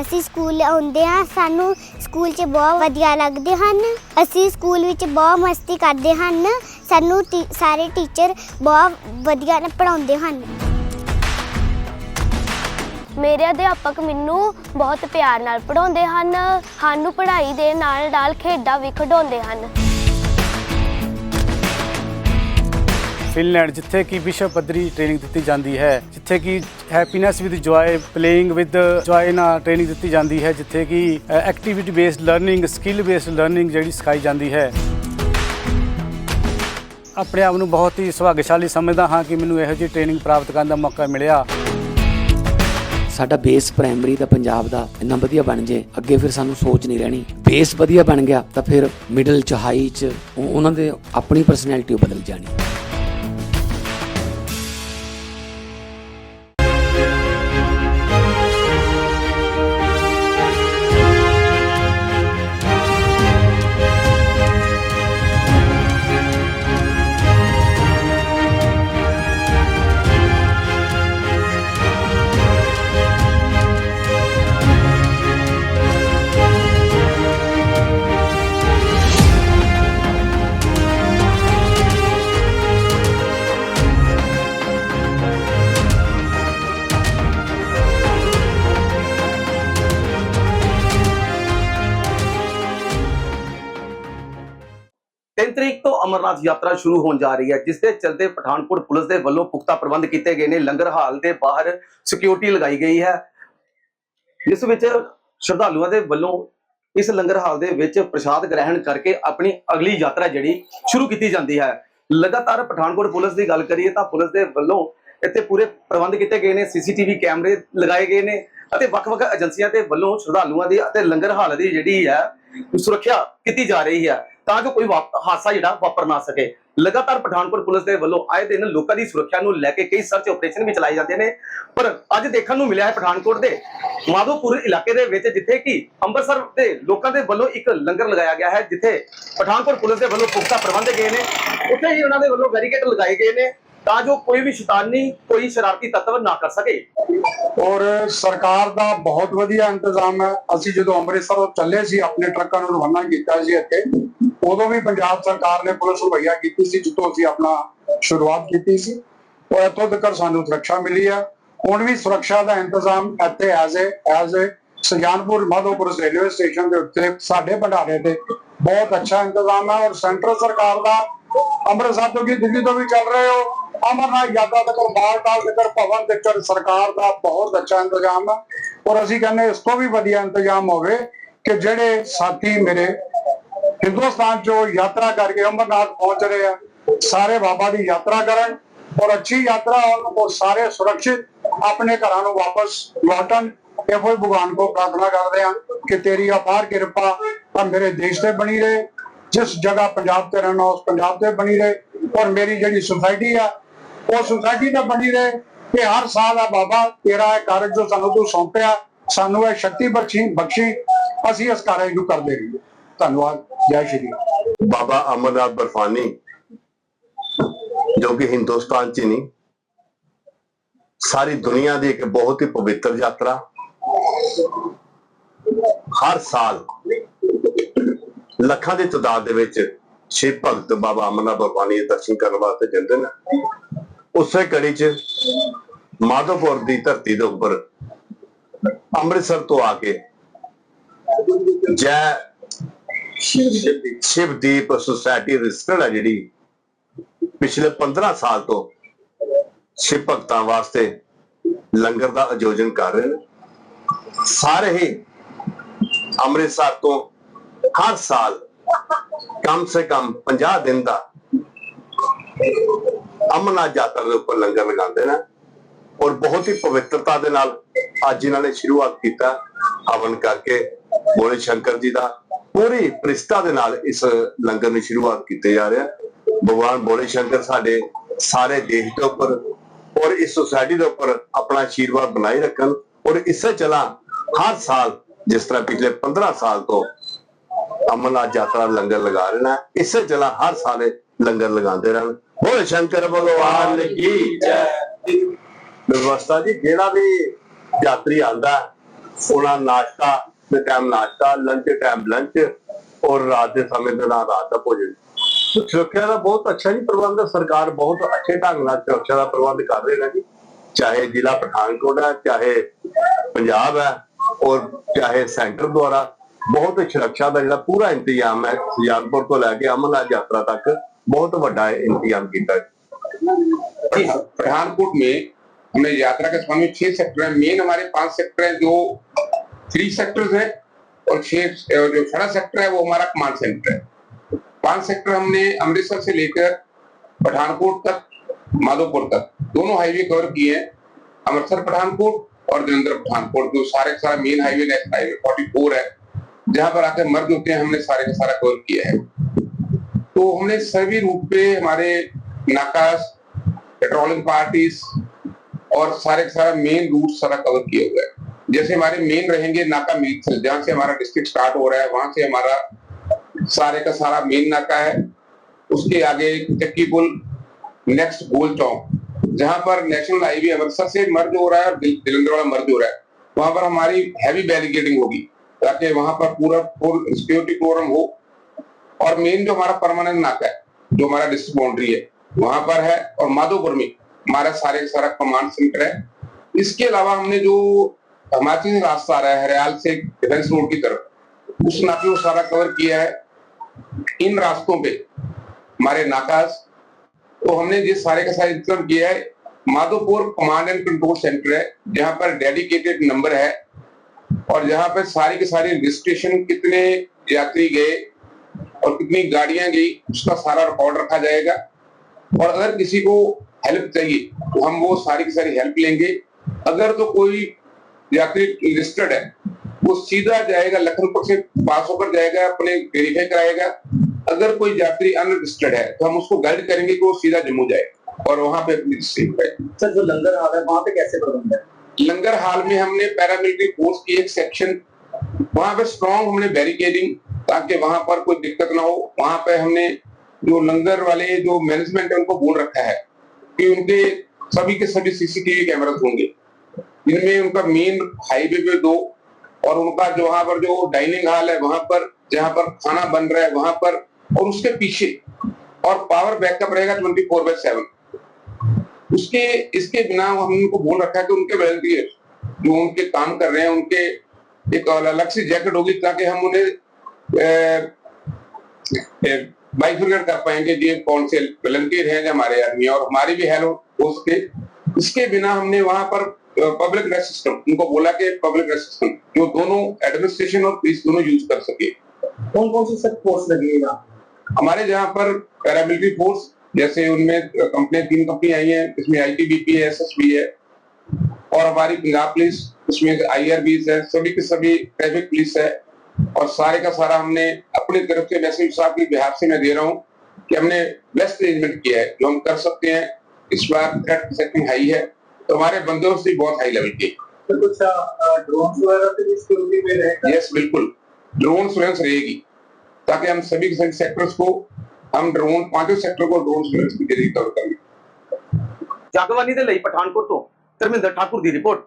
ਅਸੀਂ ਸਕੂਲ ਆਉਂਦੇ ਹਾਂ, ਸਾਨੂੰ ਸਕੂਲ 'ਚ ਬਹੁਤ ਵਧੀਆ ਲੱਗਦੇ ਹਨ। ਅਸੀਂ ਸਕੂਲ ਵਿੱਚ ਬਹੁਤ ਮਸਤੀ ਕਰਦੇ ਹਨ। ਸਾਨੂੰ ਟੀ- ਸਾਰੇ ਟੀਚਰ ਬਹੁਤ ਵਧੀਆ ਨਾਲ ਪੜ੍ਹਾਉਂਦੇ ਹਨ। ਮੇਰੇ ਅਧਿਆਪਕ ਮੈਨੂੰ ਬਹੁਤ ਪਿਆਰ ਨਾਲ ਪੜ੍ਹਾਉਂਦੇ ਹਨ। ਸਾਨੂੰ ਪੜ੍ਹਾਈ ਦੇ ਨਾਲ ਨਾਲ ਖੇਡਾਂ ਵੀ ਖਿਡਾਉਂਦੇ ਹਨ। ਫਿਨਲੈਂਡ ਜਿੱਥੇ ਕਿ ਵਿਸ਼ਵ ਪੱਧਰੀ ਟ੍ਰੇਨਿੰਗ ਦਿੱਤੀ ਜਾਂਦੀ ਹੈ, ਜਿੱਥੇ ਕਿ happiness with joy playing with joy ਨਾਲ ਟ੍ਰੇਨਿੰਗ ਦਿੱਤੀ ਜਾਂਦੀ ਹੈ, ਜਿੱਥੇ ਕਿ activity based learning skill based learning ਜਿਹੜੀ ਸਿਖਾਈ ਜਾਂਦੀ ਹੈ। ਆਪਣੇ ਆਪ ਨੂੰ ਬਹੁਤ ਹੀ ਸੁਭਾਗਸ਼ਾਲੀ ਸਮਝਦਾ ਹਾਂ ਕਿ ਮੈਨੂੰ ਇਹੋ ਜਿਹੀ ਟ੍ਰੇਨਿੰਗ ਪ੍ਰਾਪਤ ਕਰਨ ਦਾ ਮੌਕਾ ਮਿਲਿਆ। ਸਾਡਾ ਬੇਸ ਪ੍ਰਾਇਮਰੀ ਦਾ ਪੰਜਾਬ ਦਾ ਇੰਨਾ ਵਧੀਆ ਬਣ ਜੇ, ਅੱਗੇ ਫਿਰ ਸਾਨੂੰ ਸੋਚ ਨਹੀਂ ਰਹਿਣੀ। ਬੇਸ ਵਧੀਆ ਬਣ ਗਿਆ ਤਾਂ ਫਿਰ ਮਿਡਲ ਚ ਹਾਈ ਚ ਉਹਨਾਂ ਦੇ ਆਪਣੀ ਪਰਸਨੈਲਿਟੀ ਬਦਲ ਜਾਣੀ। ਤਿੰਨ ਤਰੀਕ ਤੋਂ ਅਮਰਨਾਥ ਯਾਤਰਾ ਸ਼ੁਰੂ ਹੋਣ ਜਾ ਰਹੀ ਹੈ, ਜਿਸ ਦੇ ਚਲਦੇ ਪਠਾਨਕੋਟ ਪੁਲਿਸ ਦੇ ਵੱਲੋਂ ਪੁਖਤਾ ਪ੍ਰਬੰਧ ਕੀਤੇ ਗਏ ਨੇ। ਲੰਗਰ ਹਾਲ ਦੇ ਬਾਹਰ ਸਿਕਿਉਰਿਟੀ ਲਗਾਈ ਗਈ ਹੈ। ਜਿਸ ਵਿੱਚ ਸ਼ਰਧਾਲੂਆਂ ਦੇ ਵੱਲੋਂ ਇਸ ਲੰਗਰ ਹਾਲ ਦੇ ਵਿੱਚ ਪ੍ਰਸ਼ਾਦ ਗ੍ਰਹਿਣ ਕਰਕੇ ਆਪਣੀ ਅਗਲੀ ਯਾਤਰਾ ਜਿਹੜੀ ਸ਼ੁਰੂ ਕੀਤੀ ਜਾਂਦੀ ਹੈ। ਲਗਾਤਾਰ ਪਠਾਨਕੋਟ ਪੁਲਿਸ ਦੀ ਗੱਲ ਕਰੀਏ ਤਾਂ ਪੁਲਿਸ ਦੇ ਵੱਲੋਂ ਇੱਥੇ ਪੂਰੇ ਪ੍ਰਬੰਧ ਕੀਤੇ ਗਏ ਨੇ। ਸੀਸੀਟੀਵੀ ਕੈਮਰੇ ਲਗਾਏ ਗਏ ਨੇ ਅਤੇ ਵੱਖ-ਵੱਖ ਏਜੰਸੀਆਂ ਦੇ ਵੱਲੋਂ ਸ਼ਰਧਾਲੂਆਂ ਦੀ ਅਤੇ ਲੰਗਰ ਹਾਲ ਦੀ ਜਿਹੜੀ ਹੈ, ਸੁਰੱਖਿਆ ਕੀਤੀ ਜਾ ਰਹੀ ਹੈ। ਤਾਂ ਜੋ ਕੋਈ ਹਾਦਸਾ ਜਿਹੜਾ ਵਾਪਰ ਨਾ ਸਕੇ। ਲਗਾਤਾਰ ਪਠਾਨਕੋਟ ਪੁਲਿਸ ਦੇ ਵੱਲੋਂ ਆਏ ਦਿਨ ਲੋਕਾਂ ਦੀ ਸੁਰੱਖਿਆ ਨੂੰ ਲੈ ਕੇ ਕਈ ਸਰਚ ਆਪਰੇਸ਼ਨ ਵੀ ਚਲਾਏ ਜਾਂਦੇ ਨੇ। ਪਰ ਅੱਜ ਦੇਖਣ ਨੂੰ ਮਿਲਿਆ ਹੈ ਪਠਾਨਕੋਟ ਦੇ ਮਾਧੋਪੁਰ ਇਲਾਕੇ ਦੇ ਵਿੱਚ, ਜਿੱਥੇ ਕਿ ਅੰਮ੍ਰਿਤਸਰ ਦੇ ਲੋਕਾਂ ਦੇ ਵੱਲੋਂ ਇੱਕ ਲੰਗਰ ਲਗਾਇਆ ਗਿਆ ਹੈ, ਜਿੱਥੇ ਪਠਾਨਕੋਟ ਪੁਲਿਸ ਦੇ ਵੱਲੋਂ ਪੁਖਤਾ ਪ੍ਰਬੰਧ ਗਏ ਨੇ। ਉੱਥੇ ਹੀ ਉਹਨਾਂ ਦੇ ਵੱਲੋਂ ਬੈਰੀਕੇਡ ਲਗਾਏ ਗਏ ਨੇ ਤਾਂ ਜੋ ਕੋਈ ਵੀ ਸ਼ੈਤਾਨੀ, ਕੋਈ ਸ਼ਰਾਰਤੀ ਤੱਤਵ ਨਾ ਕਰ ਸਕੇ। ਔਰ ਸਰਕਾਰ ਦਾ ਬਹੁਤ ਵਧੀਆ ਇੰਤਜ਼ਾਮ ਹੈ। ਅਸੀਂ ਜਦੋਂ ਅੰਮ੍ਰਿਤਸਰ ਚੱਲੇ ਸੀ, ਆਪਣੇ ਟਰੱਕਾਂ ਨੂੰ ਰਵਾਨਾ ਕੀਤਾ ਸੀ ਇੱਥੇ। ਉਦੋਂ ਵੀ ਪੰਜਾਬ ਸਰਕਾਰ ਨੇ ਪੁਲਿਸ ਮੁਹੱਈਆ ਕੀਤੀ ਸੀ, ਜਿੱਥੋਂ ਅਸੀਂ ਆਪਣਾ ਸ਼ੁਰੂਆਤ ਕੀਤੀ ਸੀ। ਔਰ ਇੱਥੋਂ ਤੱਕ ਸਾਨੂੰ ਸੁਰੱਖਿਆ ਮਿਲੀ ਹੈ ਹੁਣ ਵੀ ਸੁਰੱਖਿਆ ਦਾ ਇੰਤਜ਼ਾਮ ਇੱਥੇ as a as a Sujanpur Madhopur railway station ਦੇ ਉੱਤੇ ਸਾਡੇ ਭੰਡਾਰੇ ਤੇ ਬਹੁਤ ਅੱਛਾ ਇੰਤਜ਼ਾਮ ਹੈ ਔਰ ਸੈਂਟਰ ਸਰਕਾਰ ਦਾ ਅੰਮ੍ਰਿਤਸਰ ਤੋਂ ਕੀ ਦਿੱਲੀ ਤੋਂ ਵੀ ਚੱਲ ਰਹੇ ਹੋ। ਅਮਰਨਾਥ ਯਾਤਰਾ ਤੱਕ, ਬਾਲਟਾਲ ਤੱਕ, ਭਵਨ ਤੱਕ ਸਰਕਾਰ ਦਾ ਬਹੁਤ ਅੱਛਾ ਇੰਤਜ਼ਾਮ ਹੈ ਔਰ ਅਸੀਂ ਕਹਿੰਦੇ ਇਸ ਤੋਂ ਵੀ ਵਧੀਆ ਇੰਤਜ਼ਾਮ ਹੋਵੇ ਕਿ ਜਿਹੜੇ ਸਾਥੀ ਮੇਰੇ ਹਿੰਦੁਸਤਾਨ ਚੋਂ ਯਾਤਰਾ ਕਰਕੇ ਅਮਰਨਾਥ ਪਹੁੰਚ ਰਹੇ ਆ। ਸਾਰੇ ਬਾਬਾ ਦੀ ਯਾਤਰਾ ਕਰਨ ਔਰ ਅੱਛੀ ਯਾਤਰਾ ਹੋਣ ਔਰ ਸਾਰੇ ਸੁਰੱਖਿਤ ਆਪਣੇ ਘਰਾਂ ਨੂੰ ਵਾਪਸ ਲੌਟਣ। ਇਹੋ ਹੀ ਭਗਵਾਨ ਕੋ ਪ੍ਰਾਰਥਨਾ ਕਰਦੇ ਹਾਂ ਕਿ ਤੇਰੀ ਅਪਾਰ ਕਿਰਪਾ ਆ ਮੇਰੇ ਦੇਸ਼ ਤੇ ਬਣੀ ਰਹੇ, ਜਿਸ ਜਗ੍ਹਾ ਪੰਜਾਬ ਤੇ ਰਹਿਣਾ ਉਸ ਪੰਜਾਬ ਤੇ ਬਣੀ ਰਹੇ ਔਰ ਮੇਰੀ ਜਿਹੜੀ ਸੁਸਾਇਟੀ ਆ, ਉਹ ਸੁਸਾਇਟੀ ਤੇ ਬਣੀ ਰਹੇ ਕਿ ਹਰ ਸਾਲ ਆ ਬਾਬਾ, ਤੇਰਾ ਇਹ ਕਾਰਜ ਜੋ ਸਾਨੂੰ ਤੂੰ ਸੌਂਪਿਆ, ਸਾਨੂੰ ਇਹ ਸ਼ਕਤੀ ਬਖਸ਼ੀ ਬਖਸ਼ੀ, ਅਸੀਂ ਇਸ ਕਾਰਜ ਨੂੰ ਕਰਦੇ ਰਹੀਏ। ਧੰਨਵਾਦ। ਜੈ ਸ਼੍ਰੀ ਬਾਬਾ ਅਮਰਨਾਥ ਬਰਫਾਨੀ, ਜੋ ਕਿ ਹਿੰਦੁਸਤਾਨ 'ਚ ਹੀ ਨਹੀਂ, ਸਾਰੀ ਦੁਨੀਆ ਦੀ ਇੱਕ ਬਹੁਤ ਹੀ ਪਵਿੱਤਰ ਯਾਤਰਾ, ਹਰ ਸਾਲ ਲੱਖਾਂ ਦੀ ਤਾਦਾਦ ਦੇ ਵਿੱਚ ਸ਼ਿਵ ਭਗਤ ਬਾਬਾ ਅਮਰਨਾਥ ਬਰਫਾਨੀ ਦੇ ਦਰਸ਼ਨ ਕਰਨ ਵਾਸਤੇ ਜਾਂਦੇ ਨੇ। ਉਸੇ ਕੜੀ 'ਚ ਮਾਧੋਪੁਰ ਦੀ ਧਰਤੀ ਦੇ ਉੱਪਰ ਅੰਮ੍ਰਿਤਸਰ ਤੋਂ ਆ ਕੇ ਜੈ ਸ਼ਿਵਦੀਪ ਸੁਸਾਇਟੀ ਰਜਿਸਟਰਡ ਹੈ ਜਿਹੜੀ ਪਿਛਲੇ 15 ਸਾਲ ਤੋਂ ਸ਼ਿਵ ਭਗਤਾਂ ਵਾਸਤੇ ਲੰਗਰ ਦਾ ਆਯੋਜਨ ਕਰ ਰਹੇ ਨੇ। ਸਾਰੇ ਹੀ ਅੰਮ੍ਰਿਤਸਰ ਤੋਂ ਹਰ ਸਾਲ ਕਮ ਸੇ ਕਮ 50 ਦਿਨ ਦਾ ਅਮਰਨਾਥ ਯਾਤਰਾ ਦੇ ਉੱਪਰ ਲੰਗਰ ਲਗਾਉਂਦੇ ਨੇ ਔਰ ਬਹੁਤ ਹੀ ਪਵਿੱਤਰਤਾ ਦੇ ਨਾਲ ਅੱਜ ਇਹਨਾਂ ਨੇ ਸ਼ੁਰੂਆਤ ਕੀਤਾ ਹਵਨ ਕਰਕੇ ਬੋਲੇ ਸ਼ੰਕਰ ਜੀ ਦਾ ਪੂਰੀ ਪ੍ਰਿਸ਼ਤਾ ਦੇ ਨਾਲ ਇਸ ਲੰਗਰ ਦੀ ਸ਼ੁਰੂਆਤ ਕੀਤੀ ਜਾ ਰਿਹਾ ਭਗਵਾਨ ਬੋਲੇ ਸ਼ੰਕਰ ਸਾਡੇ ਸਾਰੇ ਦੇਸ਼ ਦੇ ਉੱਪਰ ਔਰ ਇਸ ਸੁਸਾਇਟੀ ਦੇ ਉੱਪਰ ਆਪਣਾ ਆਸ਼ੀਰਵਾਦ ਬਣਾਈ ਰੱਖਣ ਔਰ ਇਸੇ ਚਲਾ ਹਰ ਸਾਲ, ਜਿਸ ਤਰ੍ਹਾਂ ਪਿਛਲੇ 15 ਸਾਲ ਤੋਂ ਅਮਰਨਾਥ ਯਾਤਰਾ ਲੰਗਰ ਲਗਾ ਰਹੇ ਇਸੇ ਚਲਾ ਹਰ ਸਾਲ ਇਹ ਲੰਗਰ ਲਗਾਉਂਦੇ ਰਹਿਣ। ਬੋਲੇ ਸ਼ੰਕਰ, ਭਗਵਾਨ ਕੀ ਜੈ। ਵਿਵਸਥਾ ਜੀ, ਜਿਹੜਾ ਵੀ ਯਾਤਰੀ ਆਂਦਾ ਉਹਨਾਂ ਨਾਸ਼ਤਾ ਦੇ ਟਾਈਮ ਨਾਸ਼ਤਾ ਲੰਚ ਦੇ ਟਾਈਮ ਲੰਚ ਔਰ ਰਾਤ ਦੇ ਸਮੇਂ ਦੇ ਨਾਲ ਰਾਤ ਦਾ ਭੋਜਨ ਸੋ ਸੁਰੱਖਿਆ ਦਾ ਬਹੁਤ ਅੱਛਾ ਜੀ ਪ੍ਰਬੰਧ ਹੈ। ਸਰਕਾਰ ਬਹੁਤ ਅੱਛੇ ਢੰਗ ਨਾਲ ਸੁਰੱਖਿਆ ਦਾ ਪ੍ਰਬੰਧ ਕਰ ਰਹੀ ਹੈ ਜੀ ਚਾਹੇ ਜ਼ਿਲ੍ਹਾ ਪਠਾਨਕੋਟ ਹੈ ਚਾਹੇ ਪੰਜਾਬ ਹੈ ਔਰ ਚਾਹੇ ਸੈਂਟਰ ਦੁਆਰਾ ਬਹੁਤ ਸੁਰੱਖਿਆ ਦਾ ਜਿਹੜਾ ਪੂਰਾ ਇੰਤਜ਼ਾਮ ਹੈ ਸੁਜਾਨਪੁਰ ਤੋਂ ਲੈ ਕੇ ਅਮਰਨਾਥ ਯਾਤਰਾ ਤੱਕ ਬਹੁਤ ਵੱਡਾ ਇੰਤਜ਼ਾਮ ਕੀਤਾ ਹੈ जी हाँ, पठानकोट में हमने यात्रा के संबंध में छह सेक्टर है मेन हमारे पांच सेक्टर है जो थ्री सेक्टर्स है और छह जो छड़ा सेक्टर है वो हमारा कमांड सेंटर है। पाँच सेक्टर हमने अमृतसर से लेकर पठानकोट तक, माधोपुर तक, दोनों हाईवे कवर किए हैं। अमृतसर पठानकोट और जलंधर पठानकोट, जो सारे सारा main highway national highway forty four है, जहाँ पर आकर मर्ज होते हैं, हमने सारे का सारा कवर किया है। तो हमने सभी रूट पे हमारे नाकास पेट्रोलिंग पार्टीज़ और सारे सारा मेन रूट सारा कवर किया हुआ है। जैसे हमारे मेन रहेंगे नाका मीथल जहाँ से हमारा डिस्ट्रिक्ट स्टार्ट हो रहा है, वहाँ से हमारा सारे का सारा मेन नाका है। उसके आगे चक्की पुल नेक्स्ट गोल चौक, जहाँ पर नेशनल हाईवे अमृतसर से मर्ज हो रहा है और दिल- जलंधर वाला मर्ज हो रहा है। वहाँ पर हमारी हैवी बैरिकेडिंग होगी, ताकि वहाँ पर पूरा फुल सिक्योरिटी प्रोग्राम हो। और मेन जो हमारा परमानेंट नाका है, जो हमारा डिस्ट्रिक्ट बाउंड्री है, वहाँ पर है। और माधोपुर में हमारा सारे सारा कमांड सेंटर है। इसके अलावा हमने जो हिमाचल रास्ता आ रहा है हरियाल से डिफेंस रोड की तरफ़। उस नाके को सारा कवर किया है। इन रास्तों पे हमारे नाकाज तो हमने ये सारे का सारा इंतज़ाम किया है, Madhopur command and control centre है, जहाँ पर डेडिकेटेड नंबर है, और जहाँ पर सारी के सारे रजिस्ट्रेशन कितने यात्री गए, और कितनी गाड़ियाँ गई, उसका सारा रिकॉर्ड रखा जाएगा। और अगर किसी को हेल्प चाहिए तो हम वो सारी की सारी हेल्प लेंगे। अगर तो कोई यात्री रजिस्टर्ड है वो सीधा जाएगा लखनपुर से पास होकर जाएगा अपने वेरीफाई कराएगा। अगर कोई यात्री अनरजिस्टर्ड है तो हम उसको गाइड करेंगे कि वो सीधा जम्मू जाए और वहाँ पे अपनी सर जो लंगर हाल है वहाँ पे कैसे प्रबंध है? लंगर हाल में हमने पैरामिलिट्री फोर्स की एक सेक्शन वहाँ पे स्ट्रॉन्ग हमने बैरिकेडिंग ताकि वहाँ पर कोई दिक्कत ना हो। वहाँ पे हमने जो लंगर वाले जो मैनेजमेंट है उनको बोल रखा है कि उनके सभी के सभी सीसीटीवी कैमरास होंगे। जिनमें उनका मेन हाईवे पे दो और उनका जो वहाँ पर जो डाइनिंग हॉल है, वहाँ पर जहाँ पर खाना बन रहा है, वहाँ पर और उसके पीछे और पावर बैकअप रहेगा ट्वेंटी फोर बाय सेवन उसके, इसके बिना हम उनको बोल रखा है कि उनके वॉलंटियर जो उनके काम कर रहे हैं, उनके एक अलग सी जैकेट होगी ताकि हम उन्हें बाइफिकेट कर पाएँगे ये कौन से वॉलंटियर हैं हमारे आदमी और हमारी भी हेल्प हो सके। इसके बिना हमने वहाँ पर पब्लिक एड्रेस सिस्टम उनको बोला कि पब्लिक एड्रेस सिस्टम जो दोनों एडमिनिस्ट्रेशन और पुलिस दोनों यूज़ कर सके। कौन कौन सी सर फोर्स लगी यहाँ हमारे जहाँ पर पैरामिलिट्री फोर्स जैसे उनमें कंपनियाँ तीन कंपनी आई हैं इसमें आईटीबीपी है एसएसबी है और हमारी पंजाब पुलिस उसमें आईआरबी है सभी के सभी ट्रैफ़िक पुलिस है और सारे का सारा हमने अपनी तरफ़ से वैसे साहब की बिहार से मैं दे रहा हूँ कि हमने बेस्ट अरेंजमेंट किया है जो हम कर सकते हैं। इस बार थ्रेट सेटिंग हाई है। तो हमारे बंदोबस्त भी बहुत हाई लेवल के तो कुछ ड्रोन वगैरह से भी सिक्योरिटी में रहेगा यस बिल्कुल ड्रोन सर्वेलेंस रहेगी ताकि हम सभी के सभी सेक्टर्स को हम ड्रोन पांचों सेक्टर को ड्रोन सर्वेलेंस के जरिए कवर करें ਜਗਬਾਨੀ ਦੇ ਲਈ ਪਠਾਨਕੋਟ ਤੋਂ ਧਰਮਿੰਦਰ ਠਾਕੁਰ ਦੀ ਰਿਪੋਰਟ